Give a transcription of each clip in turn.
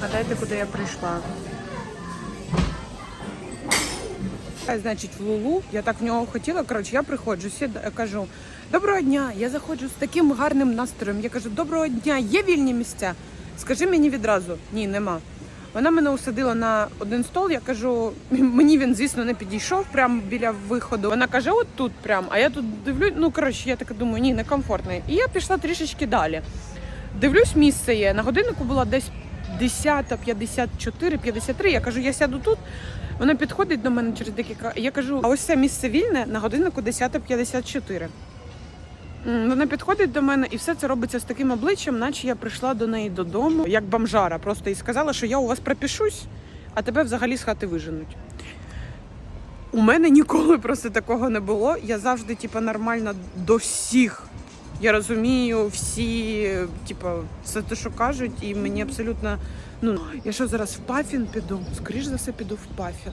Гадайте, куди я прийшла. А, Значить, в Лулу, я так в нього хотіла. Коротше, я приходжу, сіда, кажу: доброго дня, я заходжу з таким гарним настроєм. Я кажу, доброго дня, є вільні місця? Скажи мені відразу, ні, нема. Вона мене усадила на один стол. Я кажу, мені він, звісно, не підійшов прямо біля виходу. Вона каже, от тут прям. А я тут дивлюсь, ну коротше, я така думаю, ні, некомфортно. І я пішла трішечки далі. Дивлюсь, місце є. На годиннику була десь 10.54, 53. Я кажу, я сяду тут. Вона підходить до мене через декілька. Я кажу, а ось це місце вільне на годиннику 10.54. М, Вона підходить до мене, і все це робиться з таким обличчям, наче я прийшла до неї додому, як бомжара, просто і сказала, що я у вас пропишусь, а тебе взагалі з хати виженуть. У мене ніколи просто такого не було. Я завжди, типу, нормально до всіх. Я розумію всі, типу, все те, що кажуть, і мені абсолютно. Ну, я що зараз в пафін піду? Скоріш за все, піду в пафін.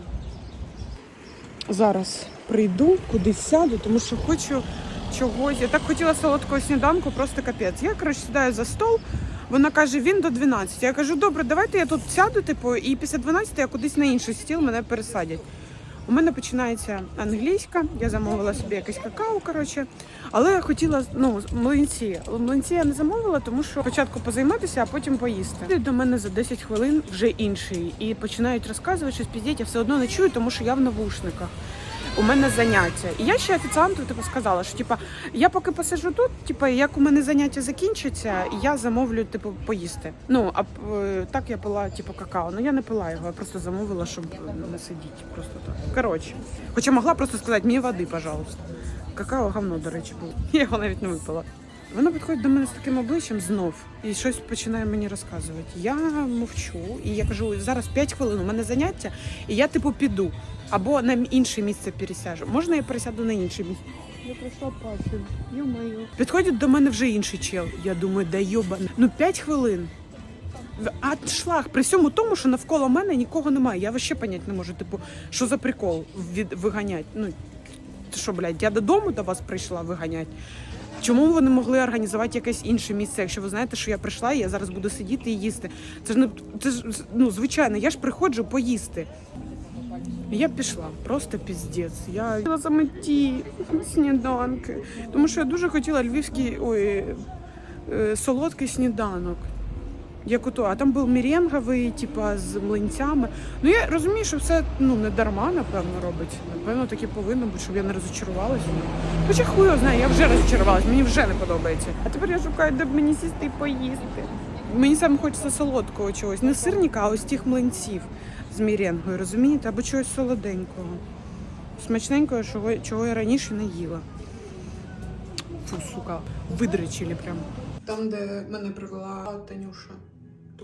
Зараз прийду, кудись сяду, тому що хочу чогось. Я так хотіла солодкого сніданку, просто капець. Я коротше сідаю за стол. Вона каже, він до 12. Я кажу, добре, давайте я тут сяду, типу, і після 12 я кудись на інший стіл мене пересадять. У мене починається англійська, я замовила собі якесь какао, коротше. Але я хотіла ну, млинці. Млинці я не замовила, тому що спочатку позайматися, а потім поїсти. До мене за 10 хвилин вже інший. І починають розказувати, що піздіть, я все одно не чую, тому що я в навушниках. У мене заняття. І я ще офіціанту типу, сказала, що типу, я поки посижу тут, типу, як у мене заняття закінчиться, я замовлю типу, поїсти. Ну, а е, так я пила типу, какао. Ну я не пила його, я просто замовила, щоб не сидіти. Просто так. Коротше. Хоча могла просто сказати, мені води, пожалуйста. Какао говно, до речі, було. Я його навіть не випила. Вона підходить до мене з таким обличчям знов і щось починає мені розказувати. Я мовчу, і я кажу, зараз 5 хвилин, у мене заняття, і я типу піду. Або на інше місце пересяжу. Можна я пересяду на інше місце? Я пройшла пафін, йо-моє. Підходить до мене вже інший чел. Я думаю, да йобана. Ну 5 хвилин. А шлах при всьому тому, що навколо мене нікого немає. Я вообще понять не можу. Типу, що за прикол від виганять? Ну що, блядь, я додому до вас прийшла виганять. Чому вони могли організувати якесь інше місце, якщо ви знаєте, що я прийшла і я зараз буду сидіти і їсти? Це ж не це ж ну звичайно, я ж приходжу поїсти. Я пішла, просто піздець. Я хотіла саме ті сніданки, тому що я дуже хотіла львівський ой, е, солодкий сніданок. Як ото, а там був меренговий, типа з млинцями. Ну я розумію, що все ну не дарма, напевно, робить. Напевно, таке повинно бути, щоб я не розочарувалася. Хоча хуй його знає, я вже розочарувалася, мені вже не подобається. А тепер я шукаю, де б мені сісти і поїсти. Мені саме хочеться солодкого чогось. Не сирника, а ось тих млинців з міренгою, розумієте? Або чогось солоденького. Смачненького, чого, я раніше не їла. Фу, сука, видречили прям. Там, де мене привела Танюша.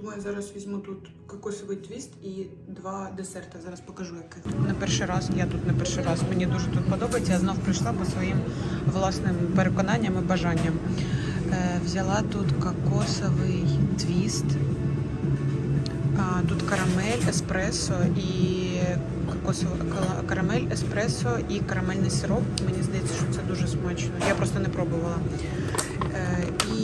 Тому я зараз візьму тут кокосовий твіст і два десерти. Зараз покажу яких. Не перший раз, я тут не перший раз. Мені дуже тут подобається. Я знов прийшла по своїм власним переконанням і бажанням. Е, взяла тут кокосовий твіст. А, тут карамель, еспресо і кокосова карамель, еспресо і карамельний сироп. Мені здається, що це дуже смачно. Я просто не пробувала.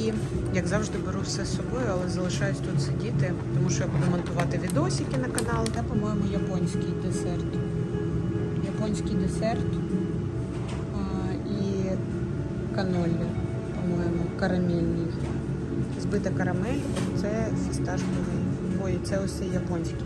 І як завжди беру все з собою, але залишаюсь тут сидіти, тому що я буду монтувати відосики на канал. Та, по-моєму, японський десерт. Японський десерт а, і канолі, по-моєму, карамельний. Збита карамель, це фісташковий. Ой, це ось японський.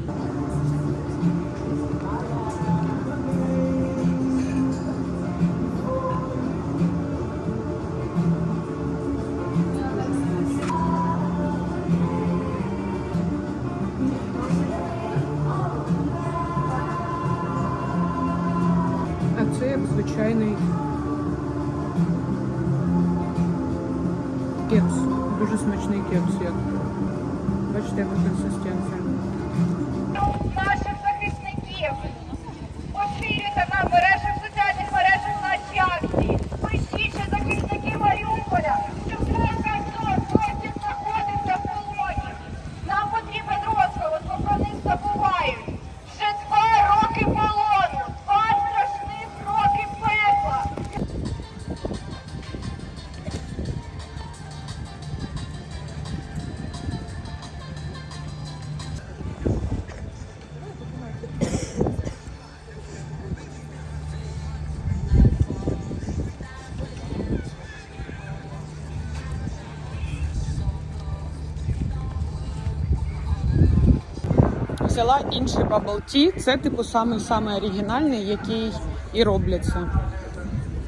Взяла інший bubble tea. Це типу самий самий оригінальний, який і робляться.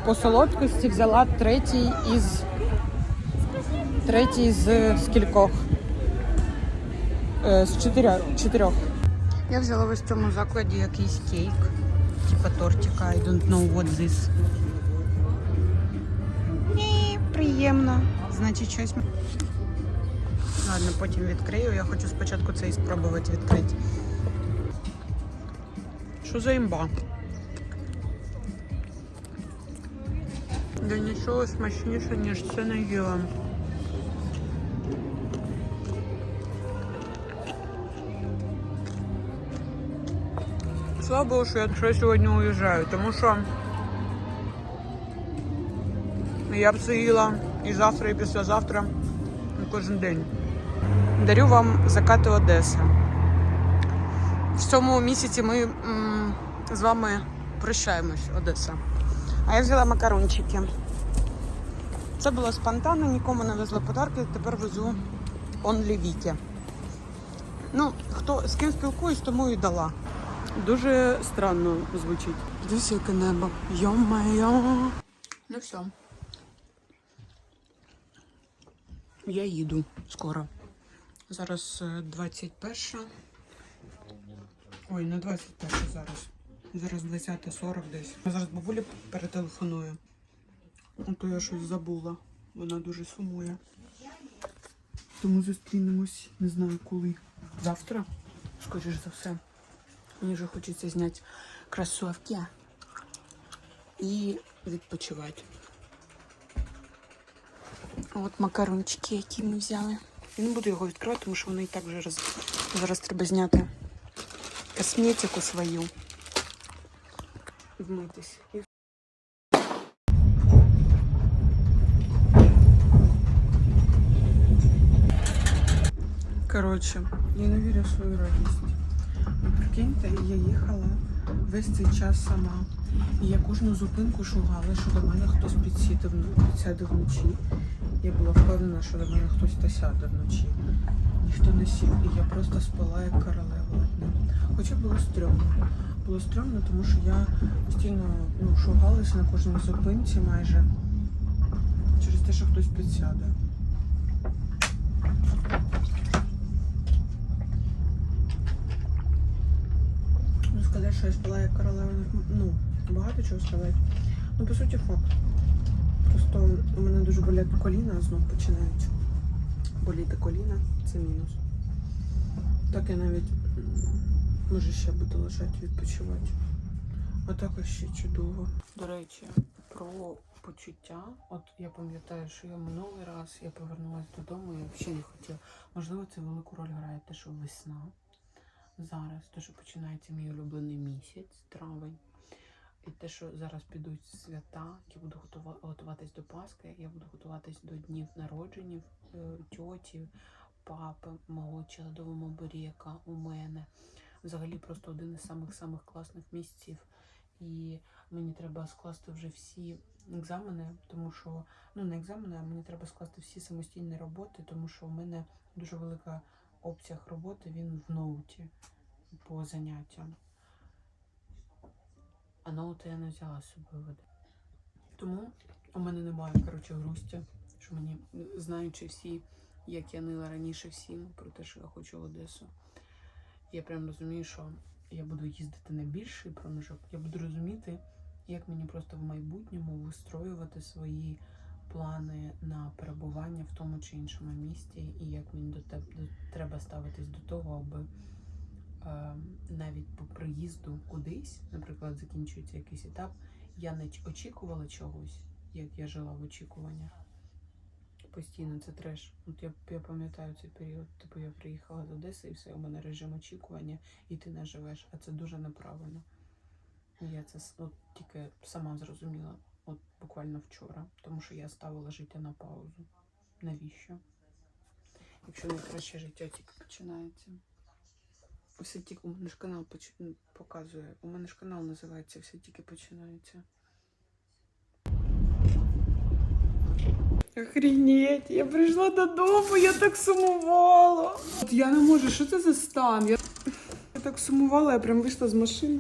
По солодкості взяла третій із третій з скількох? Е, з чотирьох. Я взяла в цьому закладі якийсь кейк. Типа тортика. I don't know what this. Ні, приємно. Значить, щось. Ладно, потім відкрию. Я хочу спочатку цей спробувати відкрити. Що за імба? Да нічого смачніше, ніж це не їла. Слава Богу, що я що сьогодні уїжджаю, тому що я б це їла і завтра, і післязавтра, і кожен день. Дарю вам закати Одеси. В цьому місяці ми з вами прощаємось, Одеса. А я взяла макарончики. Це було спонтанно, нікому не везла подарки, тепер везу онлі Вікі. Ну, хто з ким спілкуюсь, тому і дала. Дуже странно звучить. Дивись, яке небо. Йо-майо. Ну все. Я їду скоро. Зараз е, 21. Ой, не 21 зараз. Зараз 20.40 десь. Зараз бабулі перетелефоную. А то я щось забула. Вона дуже сумує. Тому зустрінемось, не знаю коли. Завтра, скоріш за все. Мені вже хочеться зняти кросівки і відпочивати. От макарончики, які ми взяли. Я не буду його відкривати, тому що воно і так вже роз... зараз треба зняти косметику свою. Вмитись. І Коротше, я не вірю в свою радість. Прикиньте, я їхала весь цей час сама. І я кожну зупинку шугала, що до мене хтось підсіде вну- підсяде вночі. Я була впевнена, що до мене хтось та сяде вночі. Ніхто не сів, і я просто спала як королева. Хоча було стрьомно. Було стрьомно, тому що я постійно ну, шугалася на кожній зупинці майже через те, що хтось підсяде. Ну, сказати, що я спала як королева, ну, багато чого сказати. Ну, по суті, факт. Просто у мене дуже болять коліна, а знов починають боліти коліна, це мінус. Так я навіть може ще буду лежати відпочивати. А також ще чудово. До речі, про почуття. От я пам'ятаю, що я минулий раз я повернулася додому, я взагалі не хотіла. Можливо, це велику роль грає те, що весна зараз, те, що починається мій улюблений місяць, травень. І те, що зараз підуть свята, я буду готуватись до Пасхи, я буду готуватись до днів народження е, тьоті, папи, мого челядового борєка у мене. Взагалі просто один із самих самих класних місяців. І мені треба скласти вже всі екзамени, тому що ну не екзамени, а мені треба скласти всі самостійні роботи, тому що у мене дуже велика обсяг роботи, він в ноуті по заняттям. А ноути я не взяла з собою води. Тому у мене немає, коротше, грусті, що мені, знаючи всі, як я нила раніше всім про те, що я хочу в Одесу. Я прям розумію, що я буду їздити на більший проміжок. Я буду розуміти, як мені просто в майбутньому вистроювати свої плани на перебування в тому чи іншому місті, і як мені до тебе треба ставитись до того, аби е, навіть по приїзду кудись, наприклад, закінчується якийсь етап, я не очікувала чогось, як я жила в очікуваннях. Постійно це треш. От я, я пам'ятаю цей період. Типу я приїхала з Одеси і все, у мене режим очікування, і ти не живеш. А це дуже неправильно. Я це от, тільки сама зрозуміла, от буквально вчора, тому що я ставила життя на паузу. Навіщо? Якщо найкраще життя тільки починається. Все тільки у мене ж канал поч... показує. У мене ж канал називається Все тільки починається. Охренеть, я прийшла додому, я так сумувала. От я не можу, що це за стан? Я так сумувала, я прям вийшла з машини,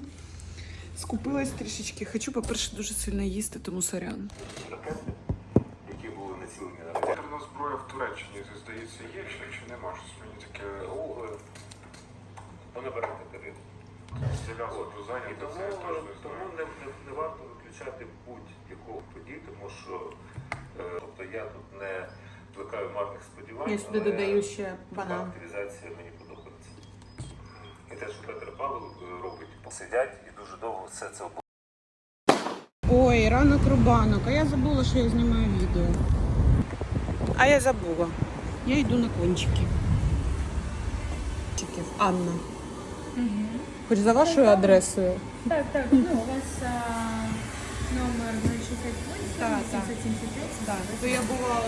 скупилась трішечки. Хочу, по-перше, дуже сильно їсти, тому сорян. ракети, які були націлені на. Ядерна зброя в Туреччині, здається, є ще чи нема? Щось мені таке е, ну, зв'язок зайнято, тому, це я не тому не, не, не варто виключати будь-яку подію, тому що тобто я тут не плекаю марних сподівань. але ще Активізація мені подобається. І те, що Петр Павлов е, робить, посидять і дуже довго все це Ой, ранок рубанок, а я забула, що я знімаю відео. А я забула. Я йду на кончики. Анна. Хоч за вашою адресою. Так, так, ну у вас а, номер 068, Так, так. 875. Так, то я була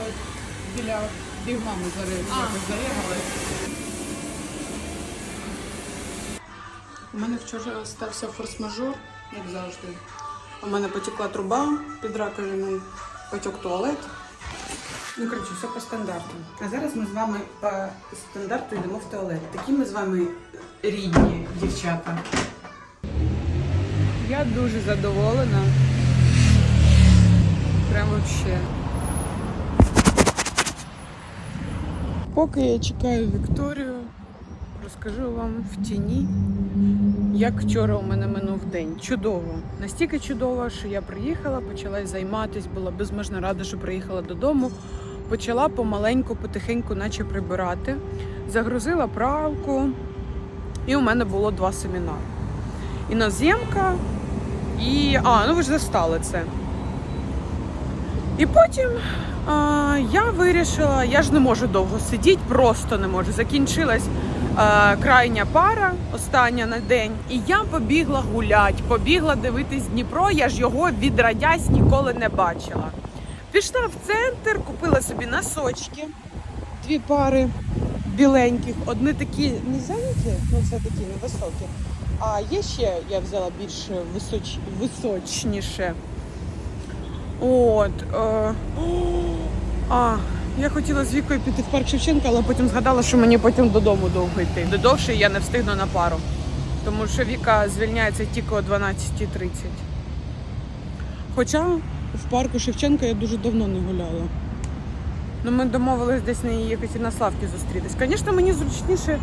біля бігмами заїхала. У мене вчора стався форс-мажор, як завжди. У мене потекла труба під раковиною, потік туалет. Ну, коротше, все по стандарту. А зараз ми з вами по стандарту йдемо в туалет. Такі ми з вами рідні дівчата. Я дуже задоволена. Прям вообще. Поки я чекаю Вікторію, розкажу вам в тіні, як вчора у мене минув день. Чудово. Настільки чудово, що я приїхала, почала займатися, була безмежно рада, що приїхала додому. Почала помаленьку, потихеньку, наче прибирати. Загрузила правку, і у мене було два семінари. Іноземка і. А, ну ви ж застали це. І потім а, я вирішила, я ж не можу довго сидіти, просто не можу. Закінчилась а, крайня пара, остання на день, і я побігла гулять, побігла дивитись Дніпро. Я ж його відрадясь ніколи не бачила. Пішла в центр, купила собі носочки, дві пари біленьких, одні такі низенькі, ну це такі невисокі. А є ще, я взяла більш височ... височніше. От. Е... А, я хотіла з Вікою піти в парк Шевченка, але потім згадала, що мені потім додому довго йти. До довше я не встигну на пару. Тому що Віка звільняється тільки о 12.30. Хоча в парку Шевченка я дуже давно не гуляла. Ну, ми домовились десь на її Екатеринославці зустрітись. Звісно, мені зручніше,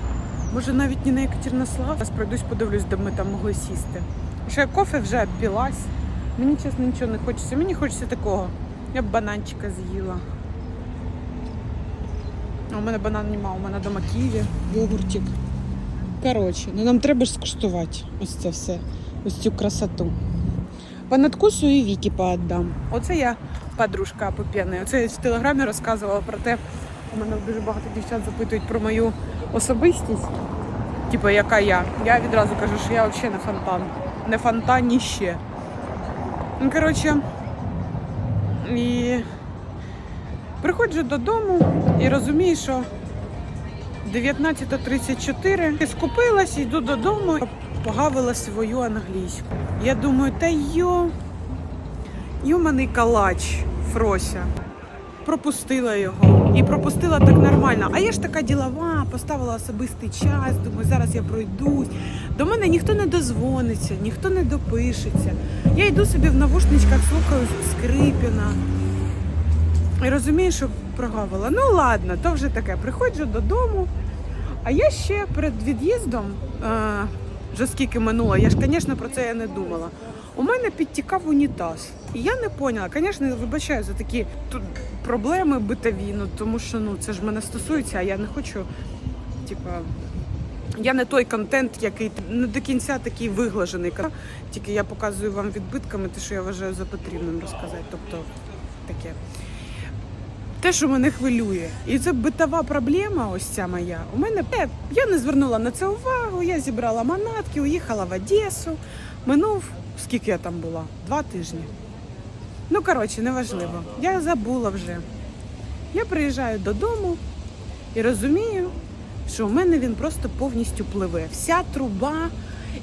може навіть не на Екатеринослав. Зараз пройдусь, подивлюсь, де ми там могли сісти. Ще кофе вже обпілась. Мені чесно нічого не хочеться. Мені хочеться такого. Я б бананчика з'їла. А у мене банан нема, у мене дома ківі, йогуртик. Коротше, ну нам треба ж скуштувати ось це все, ось цю красоту. По надкусу і Вікі поотдам. Оце я подружка Апопєна. Оце я в телеграмі розказувала про те. У мене дуже багато дівчат запитують про мою особистість. Типу, яка я. Я відразу кажу, що я взагалі не фонтан. Не фонтаніще. Ну, коротше, і приходжу додому і розумію, що 19.34 скупилась, йду додому, погавила свою англійську. Я думаю, та йо, йоманий калач Фрося. Пропустила його і пропустила так нормально. А я ж така ділова, поставила особистий час. Думаю, зараз я пройдусь. До мене ніхто не дозвониться, ніхто не допишеться. Я йду собі в навушничках, слухаю Скрипіна. І розумію, що прогавила. Ну ладно, то вже таке. Приходжу додому. А я ще перед від'їздом, е, вже скільки минуло, я ж, звісно, про це я не думала. У мене підтікав унітаз. І я не поняла. Звісно, вибачаю за такі тут проблеми битові, ну тому що ну це ж мене стосується, а я не хочу, типа. Я не той контент, який не до кінця такий виглажений. Тільки я показую вам відбитками те, що я вважаю за потрібним розказати. Тобто таке. Те, що мене хвилює. І це битова проблема, ось ця моя. У мене я не звернула на це увагу. Я зібрала манатки, уїхала в Одесу. Минув, скільки я там була? Два тижні. Ну, коротше, неважливо. Я забула вже. Я приїжджаю додому і розумію, що у мене він просто повністю пливе. Вся труба.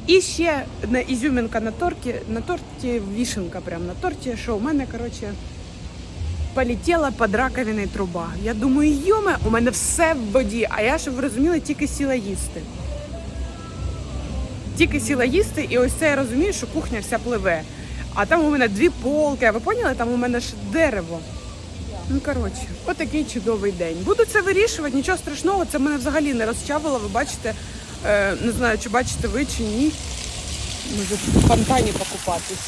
І ще на ізюмінка на торті, на торті вішенка прямо на торті, що у мене, коротше, полетіла під раковиною труба. Я думаю, йоме, у мене все в воді, а я, щоб ви розуміли, тільки сіла їсти. Тільки сіла їсти, і ось це я розумію, що кухня вся пливе. А там у мене дві полки, а ви поняли? Там у мене ж дерево. Ну, коротше, отакий чудовий день. Буду це вирішувати, нічого страшного, це мене взагалі не розчавило. Ви бачите, е, не знаю, чи бачите ви, чи ні. Може в фонтані покупатись.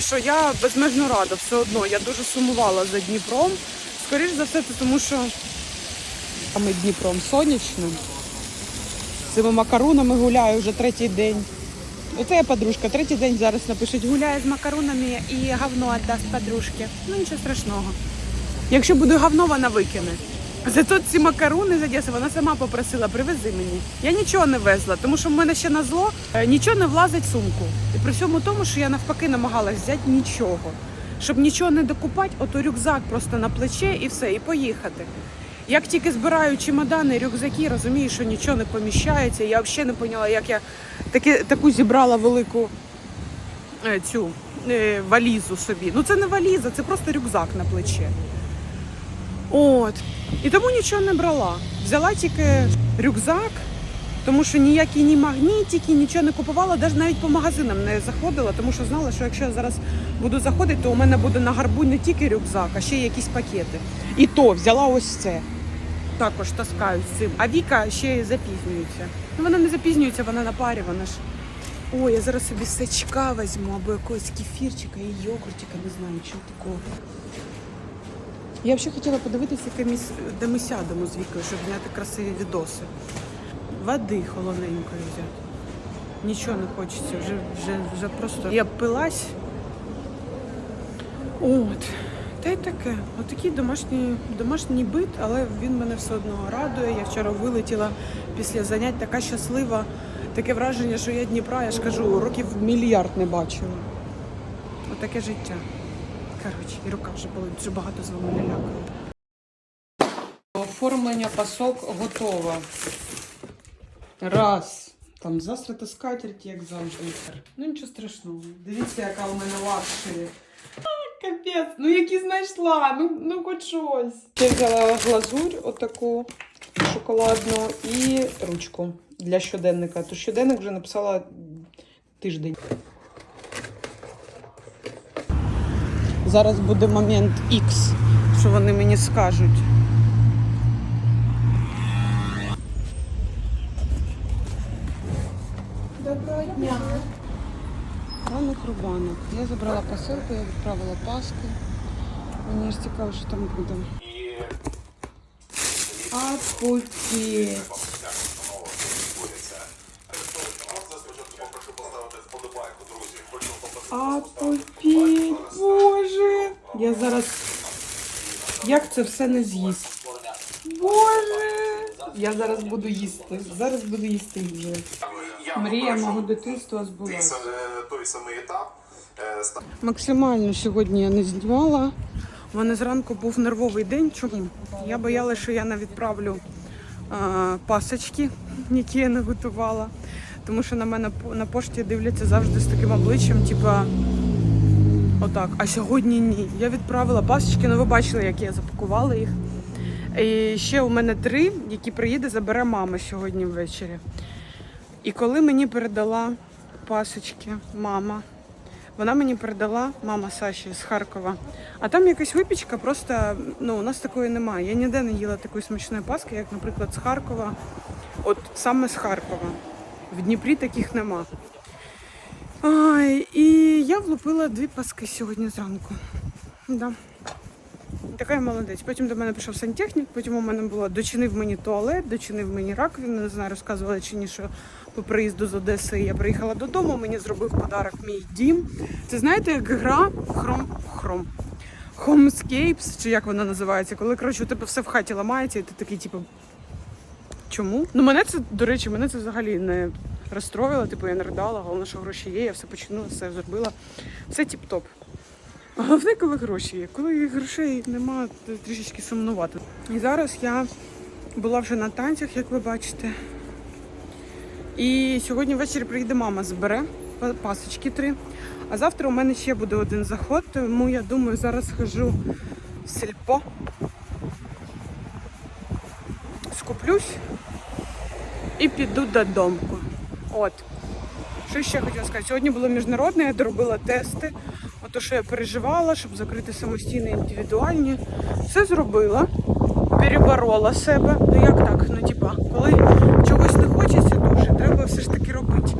Що я безмежно рада все одно. Я дуже сумувала за Дніпром. Скоріш за все, це тому що саме Дніпром сонячним. Цими макарунами гуляю вже третій день. Оце я подружка. Третій день зараз напишуть гуляє з макарунами і говно віддасть подружки. Ну нічого страшного. Якщо буде говно, вона викине. Зато ці макаруни з Одеси вона сама попросила, привези мені. Я нічого не везла, тому що в мене ще на зло е, нічого не влазить в сумку. І при всьому тому, що я навпаки намагалась взяти нічого. Щоб нічого не докупати, ото рюкзак просто на плече і все, і поїхати. Як тільки збираю чемодани, рюкзаки, розумію, що нічого не поміщається. Я взагалі не поняла, як я таки, таку зібрала велику е, цю е, валізу собі. Ну це не валіза, це просто рюкзак на плече. От. І тому нічого не брала. Взяла тільки рюкзак, тому що ніякі ні магнітики, нічого не купувала, навіть навіть по магазинам не заходила, тому що знала, що якщо я зараз буду заходити, то у мене буде на гарбу не тільки рюкзак, а ще й якісь пакети. І то взяла ось це. Також таскаю з цим. А Віка ще й запізнюється. Ну вона не запізнюється, вона на парі, вона ж. Ой, я зараз собі сачка візьму або якогось кефірчика і йогуртика, не знаю, чого такого. Я взагалі хотіла подивитися, де ми сядемо з Вікою, щоб зняти красиві відоси. Води холодненької взяти. Нічого не хочеться, вже, вже, вже просто я пилась. От. Та й таке. Отакий домашній, домашній бит, але він мене все одно радує. Я вчора вилетіла після занять така щаслива. Таке враження, що я Дніпра, я ж кажу, років мільярд не бачила. Отаке життя. Коротше, і рука вже болить, дуже багато з вами не лякаю. Оформлення пасок готово. Раз. Там засрата скатерть, як завжди. Ну нічого страшного. Дивіться, яка у мене лакшері. Капець, ну які знайшла, ну, ну хоч щось. Я взяла глазурь отаку шоколадну і ручку для щоденника. То щоденник вже написала тиждень. Зараз буде момент X, що вони мені скажуть. Доброго дня. Ранок рубанок. Я забрала посилку, я відправила паски. Мені ж цікаво, що там буде. Апокеть. Апокеть, боже. Я зараз. Як це все не з'їсть? Боже! Я зараз буду їсти. Зараз буду їсти вже. Мрія мого дитинства збулася. той самий етап. е, Максимально сьогодні я не знімала. У мене зранку був нервовий день. Чому? Я боялася, що я не відправлю а, пасочки, які я не готувала. Тому що на мене на пошті дивляться завжди з таким обличчям, типа отак. А сьогодні ні. Я відправила пасочки, ну ви бачили, як я запакувала їх. І ще у мене три, які приїде, забере мама сьогодні ввечері. І коли мені передала пасочки мама, вона мені передала мама Саші з Харкова. А там якась випічка, просто ну, у нас такої немає. Я ніде не їла такої смачної паски, як, наприклад, з Харкова. От саме з Харкова. В Дніпрі таких нема. Ай, і я влупила дві паски сьогодні зранку. Да. Така я молодець. Потім до мене пішов сантехнік, потім у мене було дочинив мені туалет, дочинив мені раковину. Не знаю, розказували чи ні, що по приїзду з Одеси я приїхала додому, мені зробив подарок мій дім. Це знаєте, як гра хром хром. Homescapes, чи як вона називається, коли коротше у тебе все в хаті ламається, і ти такий, типу, чому? Ну мене це, до речі, мене це взагалі не розстроїло, типу я не ридала, головне, що гроші є, я все починила, все зробила. Все тіп-топ. Головне, коли гроші є. Коли грошей нема, то трішечки сумнувати. І зараз я була вже на танцях, як ви бачите. І сьогодні ввечері приїде мама, збере пасочки три. А завтра у мене ще буде один заход, тому я думаю, зараз схожу в сільпо. Скуплюсь. і піду додому. От. Що ще хотіла сказати? Сьогодні було міжнародне, я доробила тести. Ото, що я переживала, щоб закрити самостійні індивідуальні. Все зробила, переборола себе. Ну як так? Ну, типа, коли чогось не хочеться дуже, треба все ж таки робити.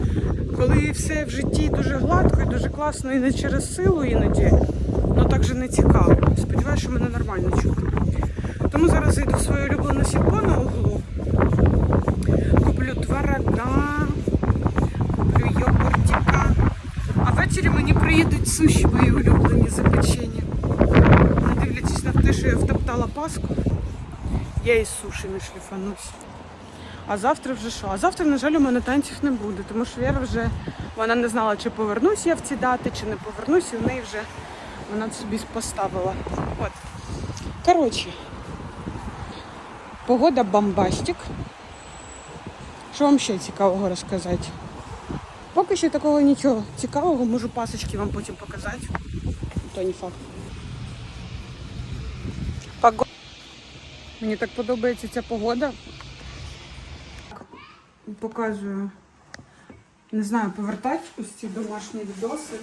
Коли все в житті дуже гладко і дуже класно, і не через силу іноді, ну так же не цікаво. Сподіваюся, що мене нормально чути. Тому зараз зайду в своє улюблене сільпо на углу. Куплю творога, куплю йогуртика. А ввечері мені приїдуть суші мої улюблені запечені. Не дивлячись на те, що я паску, я із суші не шліфанусь. А завтра вже що? А завтра, на жаль, у мене танців не буде, тому що Віра вже вона не знала, чи повернусь я в ці дати, чи не повернусь, і в неї вже вона собі поставила. От. Коротше, погода бомбастик. Що вам ще цікавого розказати? Поки що такого нічого цікавого, можу пасочки вам потім показати. То не факт. Мені так подобається ця погода. Показую. Не знаю, повертати ось ці домашні відоси.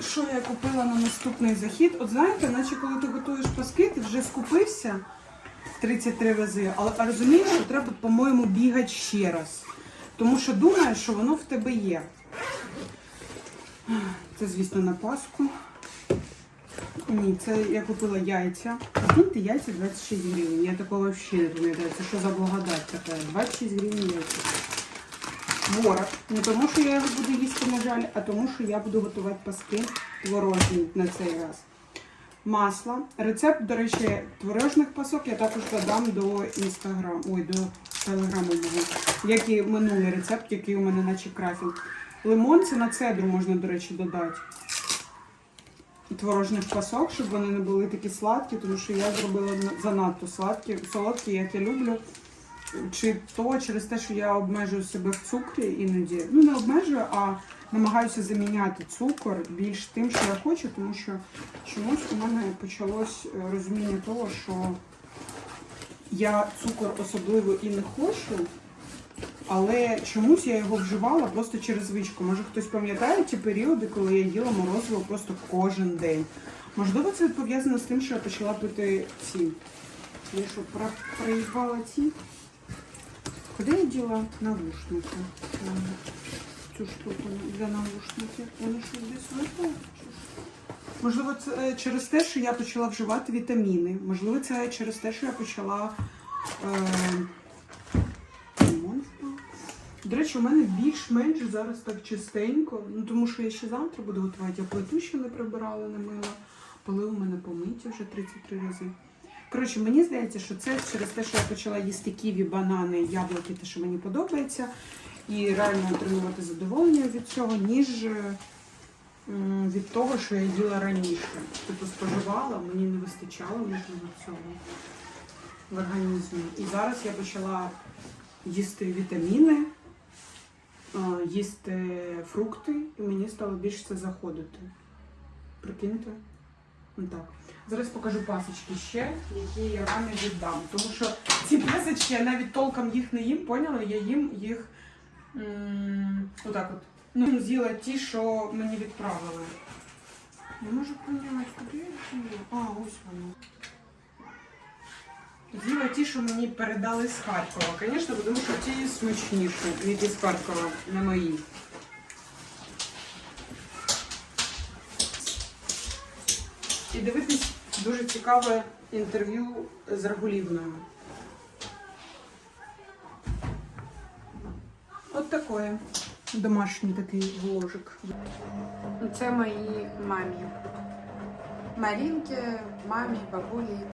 Що я купила на наступний захід? От знаєте, наче коли ти готуєш паски, ти вже скупився 33 рази, але розумієш, що треба, по-моєму, бігати ще раз. Тому що думаєш, що воно в тебе є. Це, звісно, на Пасху. Ні, це я купила яйця. Прикиньте, яйця 26 гривень. Я такого взагалі не пам'ятаю. Це що за благодать така? 26 гривень яйця. Творог. Не тому, що я його буду їсти, на жаль, а тому, що я буду готувати паски творожні на цей раз. Масло. Рецепт, до речі, творожних пасок я також додам до інстаграм. Ой, до телеграму. Як і минулий рецепт, який у мене наче крафін. Лимон це на цедру можна, до речі, додати. Творожних пасок, щоб вони не були такі сладкі, тому що я зробила занадто сладкі, солодкі, як я люблю. Чи то через те, що я обмежую себе в цукрі іноді. Ну, не обмежую, а намагаюся заміняти цукор більш тим, що я хочу, тому що чомусь у мене почалось е, розуміння того, що я цукор особливо і не хочу, але чомусь я його вживала просто через звичку. Може хтось пам'ятає ті періоди, коли я їла морозиво просто кожен день. Можливо, це пов'язано з тим, що я почала пити ці. Я що, про- проїбала ці? Куди я діла навушники? Цю штуку для навушників. Вони що десь випали? Можливо, це е, через те, що я почала вживати вітаміни. Можливо, це через те, що я почала. Е... До речі, у мене більш-менш зараз так чистенько. Ну тому що я ще завтра буду готувати. Я плиту ще не прибирала, не мила. Поли у мене помиті вже 33 рази. Коротше, мені здається, що це через те, що я почала їсти ківі, банани, яблуки, те, що мені подобається, і реально отримувати задоволення від цього, ніж е, від того, що я їла раніше. Тобто споживала, мені не вистачало можливо цього в організмі. І зараз я почала їсти вітаміни, їсти фрукти, і мені стало більше це заходити. Прикиньте? Ну так. Зараз покажу пасочки ще, які я вам віддам. Тому що ці пасочки, я навіть толком їх не їм, поняла? Я їм їх м, отак от. Ну, з'їла ті, що мені відправили. Не можу поняти, куди я? А, ось воно. З'їла ті, що мені передали з Харкова. Звісно, тому що ті смачніші, які з Харкова, не мої. І дивитись дуже цікаве інтерв'ю з Рагулівною. От таке. Домашній такий вложик. Це моїй мамі. Марінки, мамі, бабулі